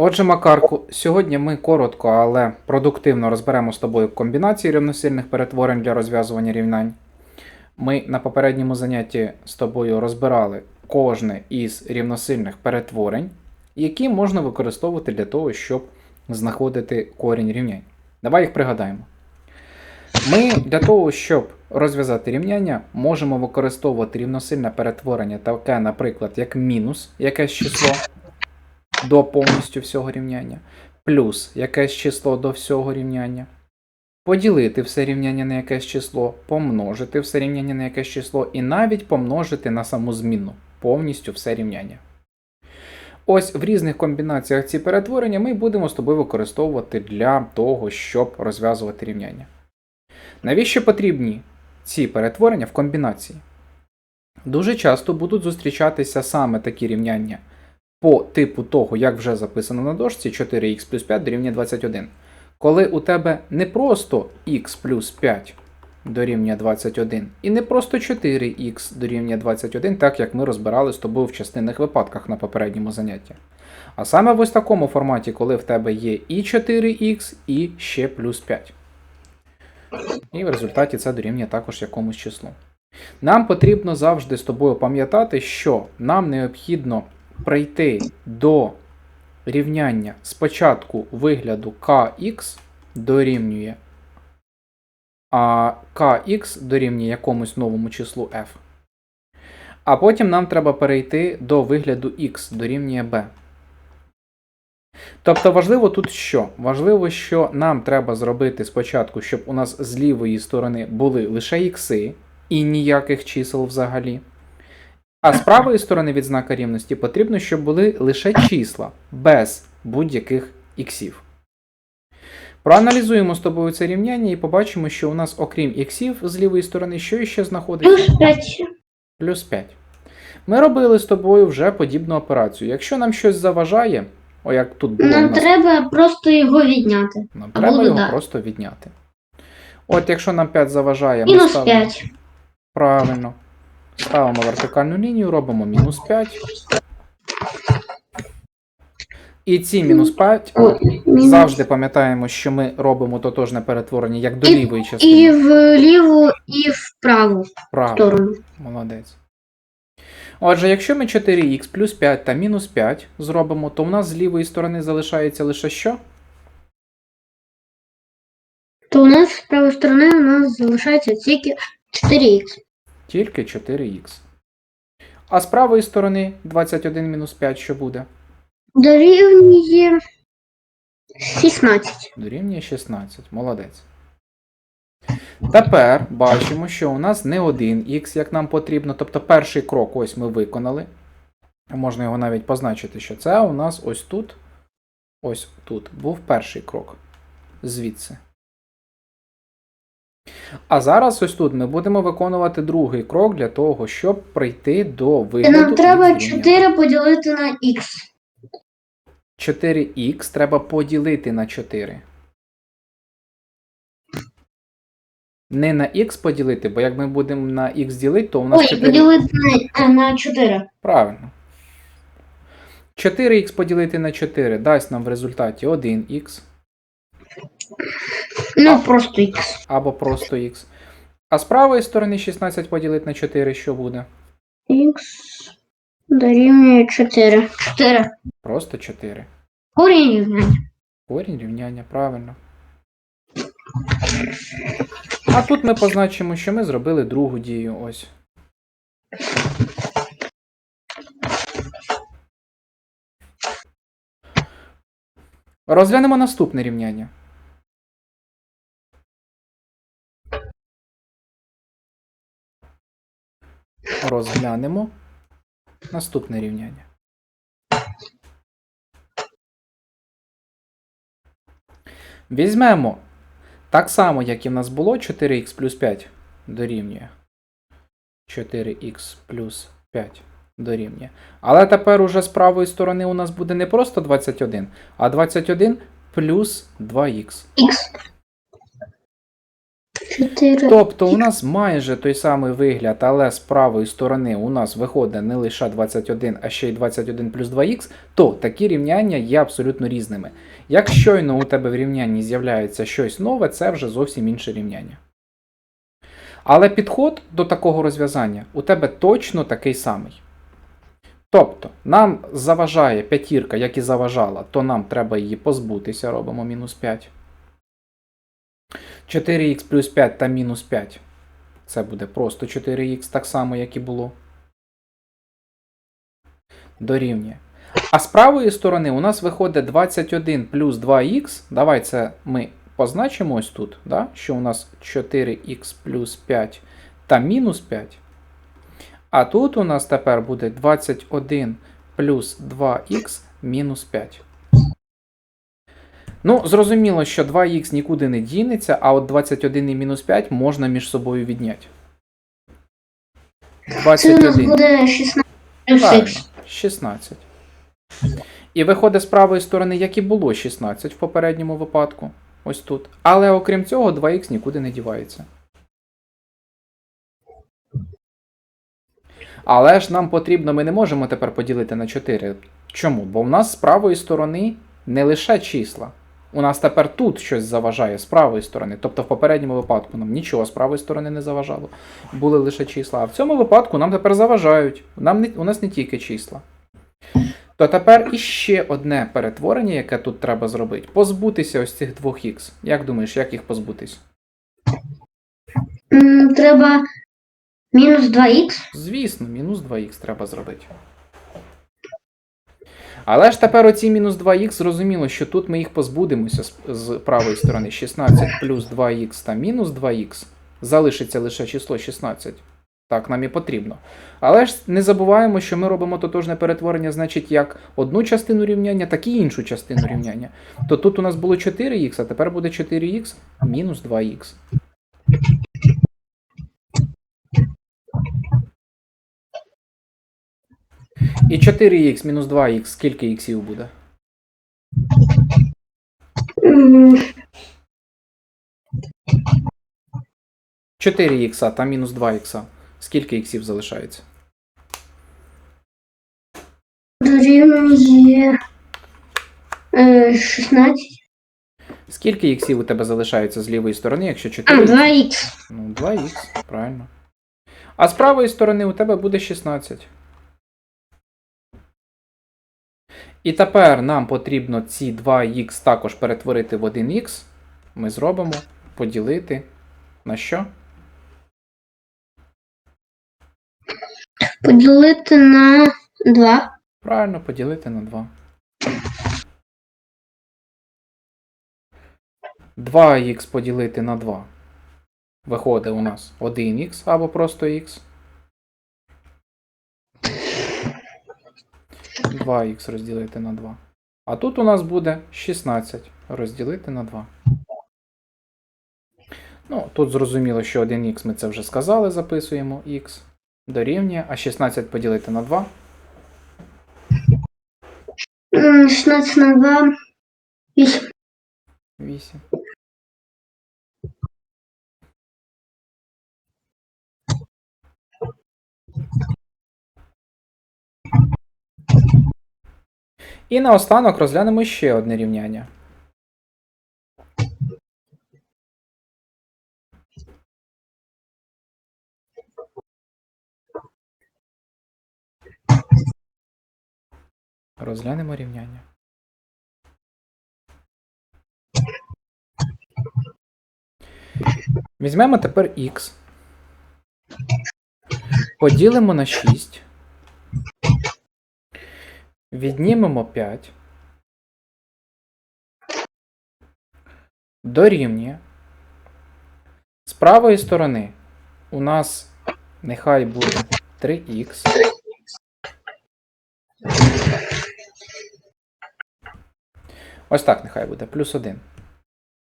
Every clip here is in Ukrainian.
Отже, Макарку, сьогодні ми коротко, але продуктивно розберемо з тобою комбінації рівносильних перетворень для розв'язування рівнянь. Ми на попередньому занятті з тобою розбирали кожне із рівносильних перетворень, які можна використовувати для того, щоб знаходити корінь рівнянь. Давай їх пригадаємо. Ми для того, щоб розв'язати рівняння, можемо використовувати рівносильне перетворення, таке, наприклад, як мінус якесь число до повністю всього рівняння, плюс якесь число до всього рівняння, поділити все рівняння на якесь число, помножити все рівняння на якесь число і навіть помножити на саму змінну повністю все рівняння. Ось в різних комбінаціях ці перетворення ми будемо з тобою використовувати для того, щоб розв'язувати рівняння. Навіщо потрібні ці перетворення в комбінації? Дуже часто будуть зустрічатися саме такі рівняння по типу того, як вже записано на дошці 4х плюс 5 дорівнює 21. Коли у тебе не просто х плюс 5 дорівнює 21, і не просто 4х дорівнює 21, так як ми розбирали з тобою в частинних випадках на попередньому занятті. А саме в ось такому форматі, коли в тебе є і 4х, і ще плюс 5. І в результаті це дорівнює також якомусь числу. Нам потрібно завжди з тобою пам'ятати, що нам необхідно прийти до рівняння спочатку вигляду kx дорівнює а kx дорівнює якомусь новому числу f. А потім нам треба перейти до вигляду x дорівнює b. Тобто важливо тут що? Важливо, що нам треба зробити спочатку, щоб у нас з лівої сторони були лише ікси і ніяких чисел взагалі. А з правої сторони від знака рівності потрібно, щоб були лише числа без будь-яких іксів. Проаналізуємо з тобою це рівняння і побачимо, що у нас, окрім іксів з лівої сторони, що іще знаходиться? Плюс 5. Плюс 5. Ми робили з тобою вже подібну операцію. Якщо нам щось заважає, о, як тут було Нам нас, треба просто його відняти. нам або треба його додати. просто відняти. От якщо нам 5 заважає, ми Мінус ставимо 5. правильно. Ставимо вертикальну лінію, робимо мінус 5. І ці мінус 5 Мінус. завжди пам'ятаємо, що ми робимо тотожне перетворення як до І- лівої І частини. в ліву, і в праву Правильно. сторону. Молодець. Отже, якщо ми 4х плюс 5 та мінус 5 зробимо, то в нас з лівої сторони залишається лише що? То у нас з правої сторони у нас залишається тільки 4х. Тільки 4х. А з правої сторони 21-5 що буде? Дорівнює 16. Дорівнює 16. Молодець. Тепер бачимо, що у нас не один х, як нам потрібно. Тобто перший крок ось ми виконали. Можна його навіть позначити, що це у нас ось тут. Ось тут був перший крок. Звідси. А зараз ось тут ми будемо виконувати другий крок для того, щоб прийти до вигляду. нам треба 4 поділити на х. 4х треба поділити на 4. Не на х поділити, бо як ми будемо на х ділити, то у нас Ой, 4. поділити на, на 4. Правильно. 4х поділити на 4 дасть нам в результаті 1х Ну, просто х. або просто х. А з правої сторони 16 поділити на 4 що буде? Х дорівнює 4. 4. Просто 4. Корінь рівняння. Корінь рівняння, правильно. А тут ми позначимо, що ми зробили другу дію. Ось. Розглянемо наступне рівняння. Розглянемо наступне рівняння. Візьмемо так само, як і в нас було 4х плюс 5 дорівнює. 4х плюс 5 дорівнює. Але тепер уже з правої сторони у нас буде не просто 21, а 21 плюс 2х. Х. 4. Тобто у нас майже той самий вигляд, але з правої сторони у нас виходить не лише 21, а ще й 21 плюс 2х, то такі рівняння є абсолютно різними. Як щойно у тебе в рівнянні з'являється щось нове, це вже зовсім інше рівняння. Але підход до такого розв'язання у тебе точно такий самий. Тобто, нам заважає п'ятірка, як і заважала, то нам треба її позбутися, робимо мінус 5. 4х плюс 5 та мінус 5. Це буде просто 4х, так само, як і було. Дорівнює. А з правої сторони у нас виходить 21 плюс 2х. Давай це ми позначимо ось тут, да? що у нас 4х плюс 5 та мінус 5. А тут у нас тепер буде 21 плюс 2х мінус 5. Ну, зрозуміло, що 2х нікуди не дінеться, а от 21 і мінус 5 можна між собою відняти. Це у нас 21. буде 16 плюс Правильно, х. 16. І виходить з правої сторони, як і було 16 в попередньому випадку. Ось тут. Але окрім цього, 2х нікуди не дівається. Але ж нам потрібно, ми не можемо тепер поділити на 4. Чому? Бо в нас з правої сторони не лише числа. У нас тепер тут щось заважає з правої сторони. Тобто в попередньому випадку нам нічого з правої сторони не заважало. Були лише числа. А в цьому випадку нам тепер заважають. Нам не, у нас не тільки числа. То тепер іще одне перетворення, яке тут треба зробити. Позбутися ось цих двох х. Як думаєш, як їх позбутись? Треба мінус 2х. Звісно, мінус 2х треба зробити. Але ж тепер оці мінус 2х зрозуміло, що тут ми їх позбудемося з, правої сторони. 16 плюс 2х та мінус 2х. Залишиться лише число 16. Так, нам і потрібно. Але ж не забуваємо, що ми робимо тотожне перетворення, значить, як одну частину рівняння, так і іншу частину рівняння. То тут у нас було 4х, а тепер буде 4х мінус 2х. І 4х мінус 2х скільки іксів буде? М, 4х та мінус 2х. Скільки іксів залишається? Дорівнює е, 16. Скільки іксів у тебе залишається з лівої сторони, якщо А, 4? 2х. Ну, 2х, правильно. А з правої сторони у тебе буде 16. І тепер нам потрібно ці 2х також перетворити в 1х. Ми зробимо поділити на що? Поділити на 2. Правильно, поділити на 2. 2х поділити на 2. Виходить у нас 1х або просто х. 2х розділити на 2. А тут у нас буде 16 розділити на 2. Ну, тут зрозуміло, що 1х ми це вже сказали, записуємо х дорівнює, а 16 поділити на 2. 16 на 2. 8. 8. І наостанок розглянемо ще одне рівняння. Розглянемо рівняння. Візьмемо тепер х. Поділимо на 6. Віднімемо 5. Дорівнює. З правої сторони у нас нехай буде 3х. Ось так нехай буде, плюс 1.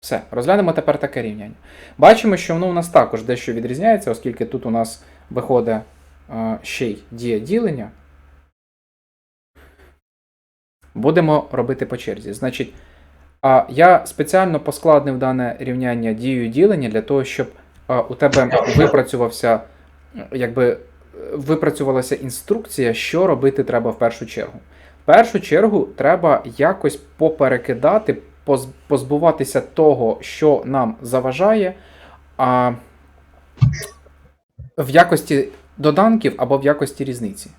Все, розглянемо тепер таке рівняння. Бачимо, що воно у нас також дещо відрізняється, оскільки тут у нас виходить е, ще й дія ділення. Будемо робити по черзі. Значить, а я спеціально поскладнив дане рівняння дією ділення для того, щоб у тебе випрацювався, якби е, випрацювалася інструкція, що робити треба в першу чергу. В першу чергу треба якось поперекидати, поз- позбуватися того, що нам заважає, а, в якості доданків або в якості різниці.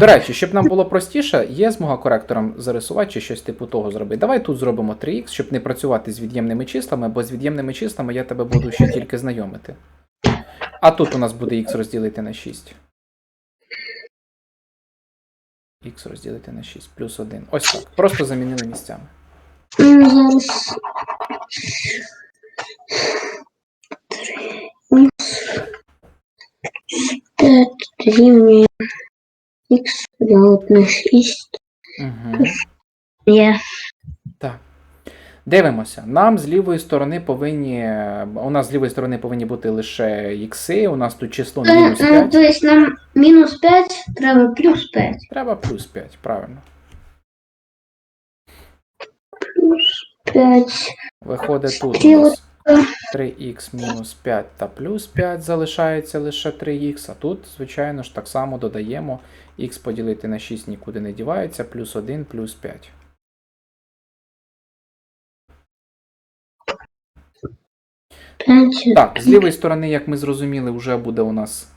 До речі, щоб нам було простіше, є змога коректором зарисувати чи щось типу того зробити. Давай тут зробимо 3х, щоб не працювати з від'ємними числами, бо з від'ємними числами я тебе буду ще тільки знайомити. А тут у нас буде х розділити на 6. Х розділити на 6 плюс 1. Ось так. Просто замінили місцями. Зараз. Рівня х поділити на 6 Угу. є. Так. Дивимося. Нам з лівої сторони повинні. У нас з лівої сторони повинні бути лише ікси. У нас тут число Е, мінус е, 5. Тобто нам мінус 5 треба плюс 5. Треба плюс 5, правильно. Плюс 5. Виходить тут у нас 3х мінус 5 та плюс 5 залишається лише 3х, а тут, звичайно ж, так само додаємо х поділити на 6 нікуди не дівається, плюс 1 плюс 5. Так, з лівої сторони, як ми зрозуміли, вже буде у нас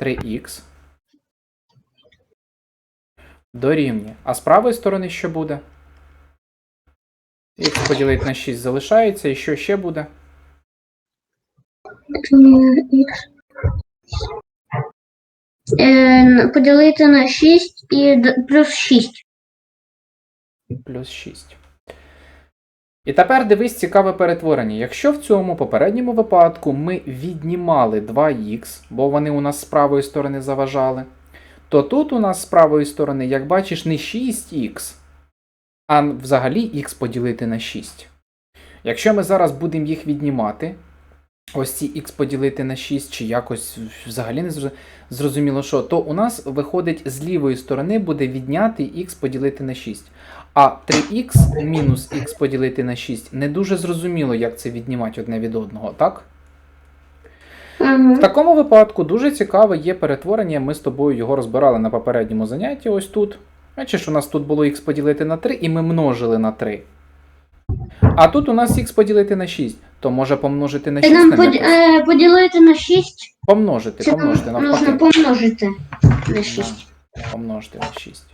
3х. Дорівнює. А з правої сторони що буде? Х поділити на 6 залишається, і що ще буде? Х. Е, поділити на 6 і плюс 6. плюс 6. І тепер дивись цікаве перетворення. Якщо в цьому попередньому випадку ми віднімали 2х, бо вони у нас з правої сторони заважали, то тут у нас з правої сторони, як бачиш, не 6х, а взагалі х поділити на 6. Якщо ми зараз будемо їх віднімати, ось ці х поділити на 6, чи якось взагалі не зрозуміло що, то у нас виходить з лівої сторони буде відняти х поділити на 6. А 3х мінус х поділити на 6 не дуже зрозуміло, як це віднімати одне від одного, так? В такому випадку дуже цікаве є перетворення. Ми з тобою його розбирали на попередньому занятті. Ось тут. Бачиш, у нас тут було х поділити на 3, і ми множили на 3. А тут у нас х поділити на 6. То може помножити на 6 Нам на поді- якось? е, поділити на 6, Помножити, це нам помножити можна помножити на 6. Да, помножити на 6.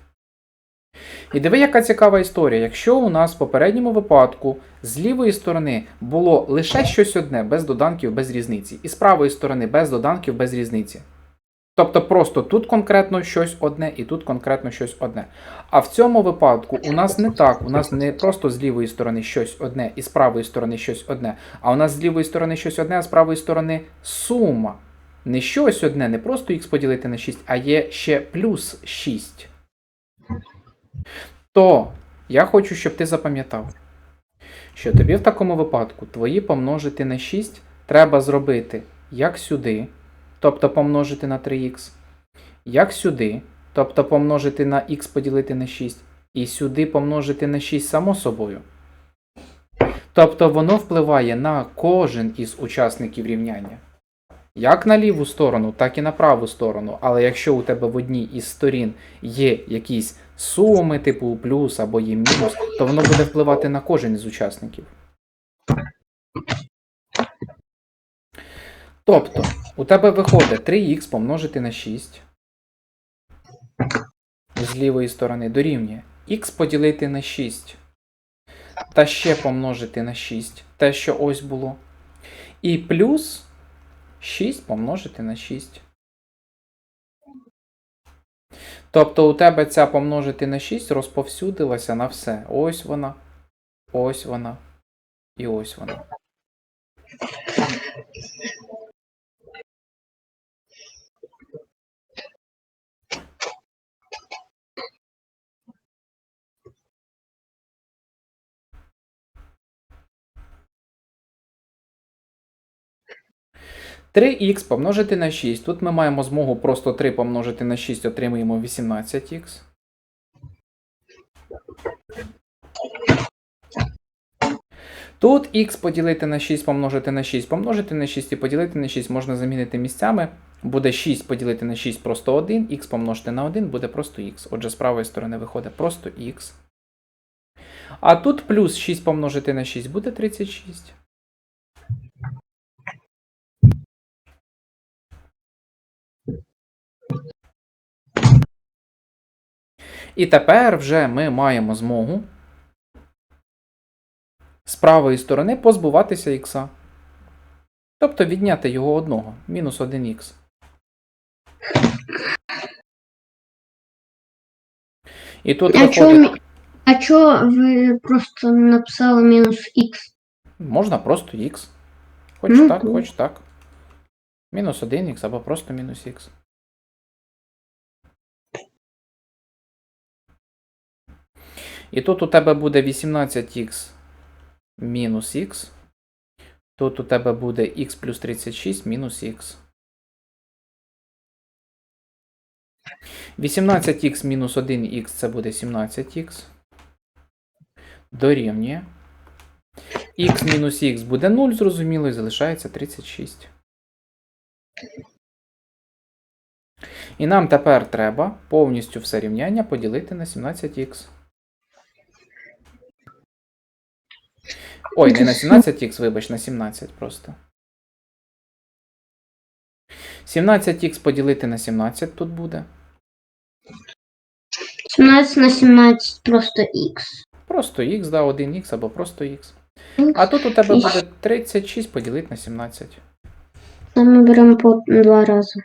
І диви, яка цікава історія. Якщо у нас в попередньому випадку з лівої сторони було лише щось одне, без доданків, без різниці, і з правої сторони без доданків, без різниці. Тобто просто тут конкретно щось одне і тут конкретно щось одне. А в цьому випадку у нас не так, у нас не просто з лівої сторони щось одне і з правої сторони щось одне, а у нас з лівої сторони щось одне, а з правої сторони сума. Не щось одне, не просто х поділити на 6, а є ще плюс 6. То я хочу, щоб ти запам'ятав, що тобі в такому випадку твої помножити на 6 треба зробити як сюди, тобто помножити на 3х, як сюди, тобто помножити на х поділити на 6, і сюди помножити на 6 само собою. Тобто воно впливає на кожен із учасників рівняння. Як на ліву сторону, так і на праву сторону. Але якщо у тебе в одній із сторін є якісь суми, типу плюс або є мінус, то воно буде впливати на кожен із учасників. Тобто, у тебе виходить 3х помножити на 6 з лівої сторони дорівнює х поділити на 6 та ще помножити на 6, те, що ось було. І плюс 6 помножити на 6. Тобто у тебе ця помножити на 6 розповсюдилася на все. Ось вона, ось вона і ось вона. Три х помножити на 6. Тут ми маємо змогу просто 3 помножити на 6, отримуємо 18х. Тут х поділити на 6 помножити на 6, помножити на 6 і поділити на 6 можна замінити місцями. Буде 6 поділити на 6 просто 1, х помножити на 1 буде просто х. Отже, з правої сторони виходить просто х. А тут плюс 6 помножити на 6 буде 36. І тепер вже ми маємо змогу з правої сторони позбуватися х. Тобто відняти його одного, мінус 1х. І тут А виходить, а чого ви просто написали мінус х? можна просто х. Хоч Ну, так, ну. хоч так. Мінус 1х або просто мінус х. І тут у тебе буде 18х мінус х. Тут у тебе буде х плюс 36 мінус х. 18х мінус 1х це буде 17х. Дорівнює. х мінус х буде 0, зрозуміло, і залишається 36. І нам тепер треба повністю все рівняння поділити на 17х. Ой, не на 17х, вибач, на 17 просто. 17х поділити на 17 тут буде. 17 на 17 просто х. Просто х, да, 1х або просто х. А тут у тебе буде 36 поділити на 17. Там ми беремо по два рази.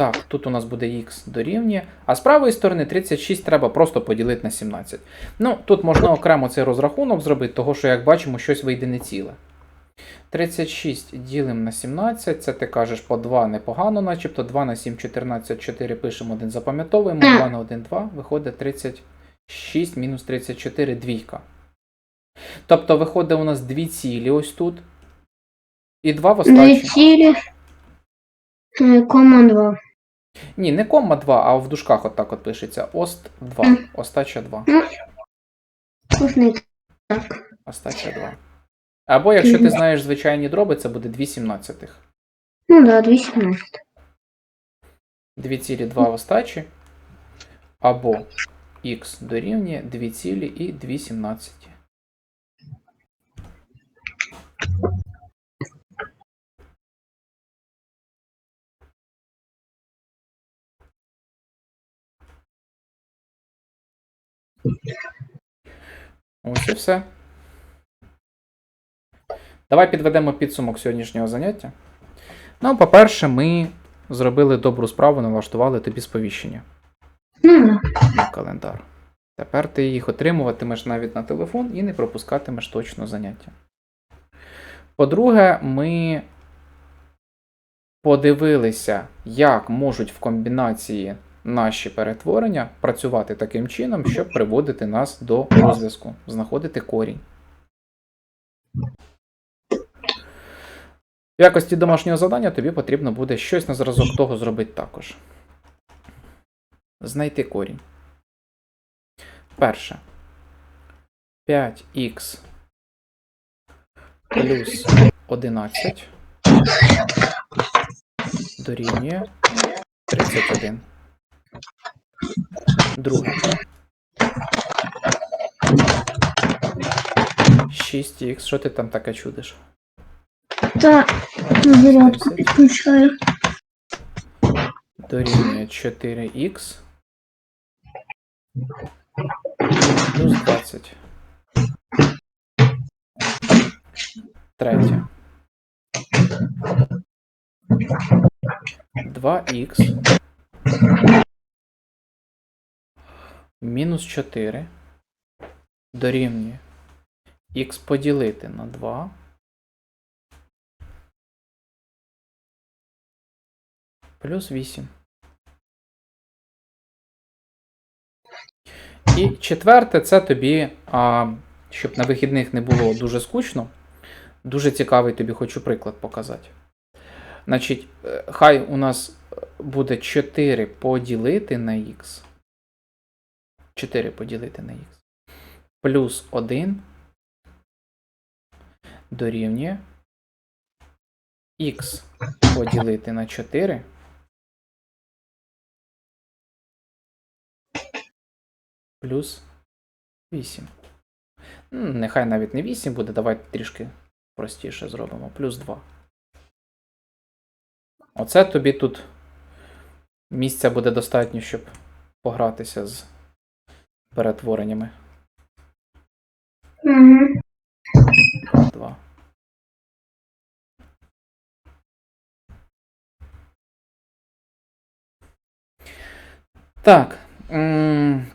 Так, тут у нас буде х дорівнює. А з правої сторони 36 треба просто поділити на 17. Ну, тут можна окремо цей розрахунок зробити, того що, як бачимо, щось вийде не ціле. 36 ділимо на 17, це ти кажеш по 2 непогано, начебто 2 на 7, 14, 4 пишемо, 1 запам'ятовуємо, 2 на 1, 2, виходить 36 мінус 34, двійка. Тобто виходить у нас дві цілі ось тут. І 2 в остачі. цілі. е, Кома 2. Ні, не кома 2, а в дужках отак от пишеться. Ост 2. Остача 2. Можна так. Остача 2. Або якщо ти знаєш звичайні дроби, це буде 2 сімнадцятих. Ну да, 217. 2 цілі 2 в остачі. Або х дорівнює 2 цілі і 2 сімнадцяті. Ось і все. Давай підведемо підсумок сьогоднішнього заняття. Ну, по-перше, ми зробили добру справу, налаштували тобі сповіщення да. календар. Тепер ти їх отримуватимеш навіть на телефон і не пропускатимеш точно заняття. По-друге, ми подивилися, як можуть в комбінації наші перетворення працювати таким чином, щоб приводити нас до розв'язку, знаходити корінь. В якості домашнього завдання тобі потрібно буде щось на зразок того зробити також. Знайти корінь. Перше. 5х плюс 11 дорівнює 31. Друге. 6х. Що ти там таке чудиш? Та зарядку підключаю. Дорівнює 4х плюс 20. Третє. 2х мінус 4 дорівнює х поділити на 2 плюс 8. І четверте, це тобі, а, щоб на вихідних не було дуже скучно, дуже цікавий тобі хочу приклад показати. Значить, е, хай у нас буде 4 поділити на х 4 поділити на х. Плюс 1 дорівнює х поділити на 4 плюс 8. Нехай навіть не 8 буде, давайте трішки простіше зробимо. Плюс 2. Оце тобі тут місця буде достатньо, щоб погратися з перетвореннями. Угу. 2. Так.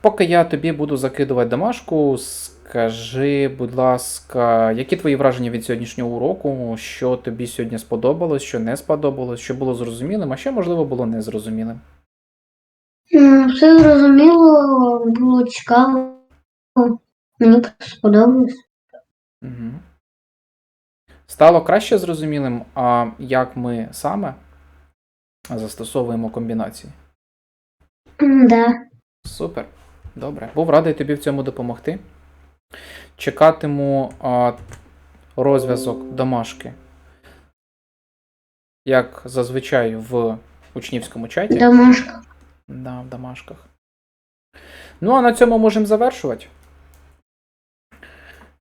Поки я тобі буду закидувати домашку, скажи, будь ласка, які твої враження від сьогоднішнього уроку? Що тобі сьогодні сподобалось, що не сподобалось, що було зрозумілим, а що, можливо, було незрозумілим? Все зрозуміло, було цікаво. Мені сподобалось. Угу. Стало краще зрозумілим, а як ми саме застосовуємо комбінації? Да. Супер. Добре. Був радий тобі в цьому допомогти. Чекатиму а, розв'язок домашки, як зазвичай в учнівському чаті. Домашка. Да, в домашках. Ну, а на цьому можемо завершувати.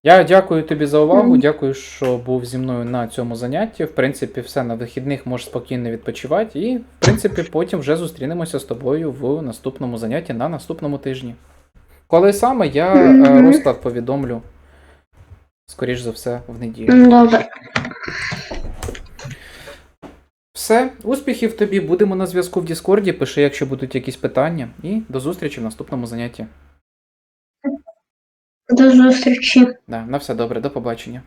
Я дякую тобі за увагу. Дякую, що був зі мною на цьому занятті. В принципі, все на вихідних можеш спокійно відпочивати. І, в принципі, потім вже зустрінемося з тобою в наступному занятті на наступному тижні. Коли саме я е, розклад повідомлю, скоріш за все, в неділю. Добре. Все, успіхів тобі, будемо на зв'язку в Діскорді. Пиши, якщо будуть якісь питання. І до зустрічі в наступному занятті. До зустрічі. Да, на все добре, до побачення.